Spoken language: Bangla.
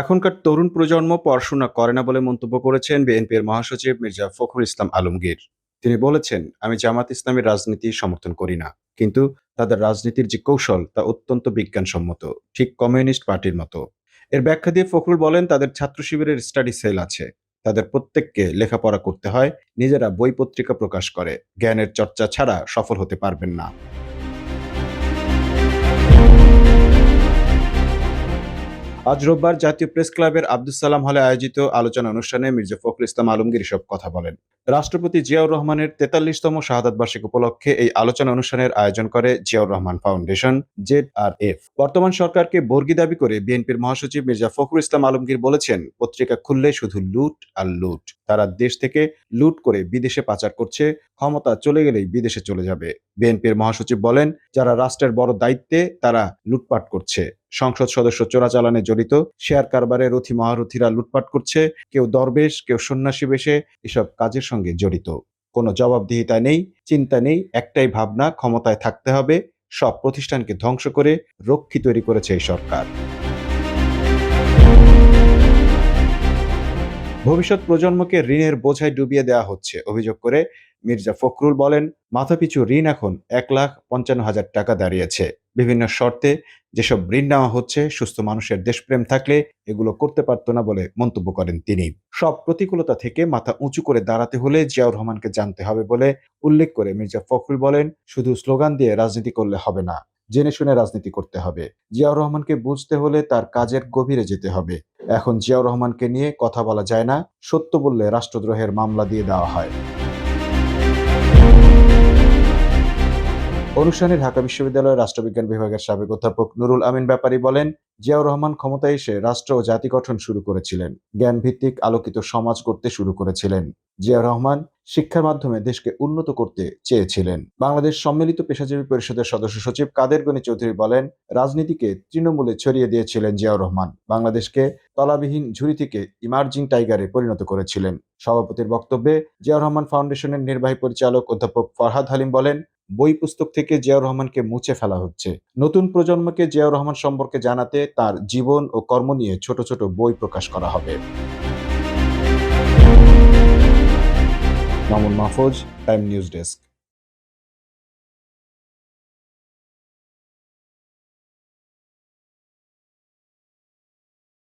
এখনকার তরুণ প্রজন্ম পড়াশোনা করে না বলে মন্তব্য করেছেন বিএনপির মহাসচিব মির্জা ফখরুল ইসলাম আলমগীর। তিনি বলেছেন, আমি জামাত ইসলামের রাজনীতি সমর্থন করি না, কিন্তু তাদের রাজনীতির যে কৌশল তা অত্যন্ত বিজ্ঞানসম্মত, ঠিক কমিউনিস্ট পার্টির মতো। এর ব্যাখ্যা দিয়ে ফখরুল বলেন, তাদের ছাত্র শিবিরের স্টাডি সেল আছে। তাদের প্রত্যেককে লেখাপড়া করতে হয়, নিজেরা বই পত্রিকা প্রকাশ করে। জ্ঞানের চর্চা ছাড়া সফল হতে পারবেন না। আজ রোববার জাতীয় প্রেস ক্লাবের আব্দুল সালাম হলে আয়োজিত আলোচনা অনুষ্ঠানে মির্জা ফখরুল ইসলাম আলমগীর এসব কথা বলেন। রাষ্ট্রপতি জিয়াউর রহমানের তেতাল্লিশতম শাহাদাত বার্ষিক উপলক্ষে এই আলোচনা অনুষ্ঠানের আয়োজন করে Ziaur Rahman foundation, Z R F. বর্তমান সরকারকে বর্গি দাবি করে বিএনপির মহাসচিব মির্জা ফখরুল ইসলাম আলমগীর বলেছেন, পত্রিকা খুললে শুধু লুট আর লুট। তারা দেশ থেকে লুট করে বিদেশে পাচার করছে, ক্ষমতা চলে গেলেই বিদেশে চলে যাবে। বিএনপির মহাসচিব বলেন, যারা রাষ্ট্রের বড় দায়িত্বে তারা লুটপাট করছে। সংসদ সদস্য চোরাচালানে জড়িত। শেয়ার কারবারে রথি মহারথীরা লুটপাট করছে। কেউ দরবেশ, কেউ সন্ন্যাসী বেশে এসব কাজের সঙ্গে জড়িত। কোনো জবাবদিহিতা নেই, চিন্তা নেই, একটাই ভাবনা, ক্ষমতায় থাকতে হবে। সব প্রতিষ্ঠানকে ধ্বংস করে রক্ষী তৈরি করেছে এই সরকার। ভবিষ্যৎ প্রজন্মকে ঋণের বোঝায় ডুবিয়ে দেওয়া হচ্ছে, অভিযোগ করে মির্জা ফখরুল বলেন, মাথাপিছু ঋণ এখন এক লাখ পঞ্চান্ন হাজার টাকা দাঁড়িয়েছে। বিভিন্ন শর্তে যেসব ঋণ নেওয়া হচ্ছে, সুস্থ মানুষের দেশপ্রেম থাকলে এগুলো করতে পারতো না বলে মন্তব্য করেন তিনি। সব প্রতিকূলতা থেকে মাথা উঁচু করে দাঁড়াতে হলে জিয়াউর রহমানকে জানতে হবে বলে উল্লেখ করে মির্জা ফখরুল বলেন, শুধু স্লোগান দিয়ে রাজনীতি করলে হবে না, জেনে শুনে রাজনীতি করতে হবে। জিয়াউর রহমানকে বুঝতে হলে তার কাজের গভীরে যেতে হবে। এখন জিয়াউর রহমানকে নিয়ে কথা বলা যায় না, সত্য বললে রাষ্ট্রদ্রোহের মামলা দিয়ে দেওয়া হয়। অনুষ্ঠানে ঢাকা বিশ্ববিদ্যালয়ের রাষ্ট্রবিজ্ঞান বিভাগের সাবেক অধ্যাপক নুরুল আমিন ব্যাপারী বলেন, জিয়াউর রহমান ক্ষমতায় এসে রাষ্ট্র ও জাতি গঠন শুরু করেছিলেন জ্ঞান ভিত্তিক আলোকিত সমাজ করতে শুরু করেছিলেন। জিয়াউর রহমান শিক্ষার মাধ্যমে দেশকে উন্নত করতে চেয়েছিলেন। বাংলাদেশ সম্মিলিত পেশাজীবী পরিষদের সদস্য সচিব কাদের গনি চৌধুরী বলেন, রাজনীতিকে তৃণমূলে ছড়িয়ে দিয়েছিলেন জিয়াউর রহমান। বাংলাদেশকে তলাবিহীন ঝুড়ি থেকে ইমার্জিং টাইগারে পরিণত করেছিলেন। সভাপতির বক্তব্যে জিয়াউর রহমান ফাউন্ডেশনের নির্বাহী পরিচালক অধ্যাপক ফরহাদ হালিম বলেন বই পুস্তক থেকে জিয়াউর রহমানকে মুছে ফেলা হচ্ছে। নতুন প্রজন্মকে জিয়াউর রহমান সম্পর্কে জানাতে তার জীবন ও কর্ম নিয়ে ছোট ছোট বই প্রকাশ করা হবে। Mamun Mahfuz, time news desk.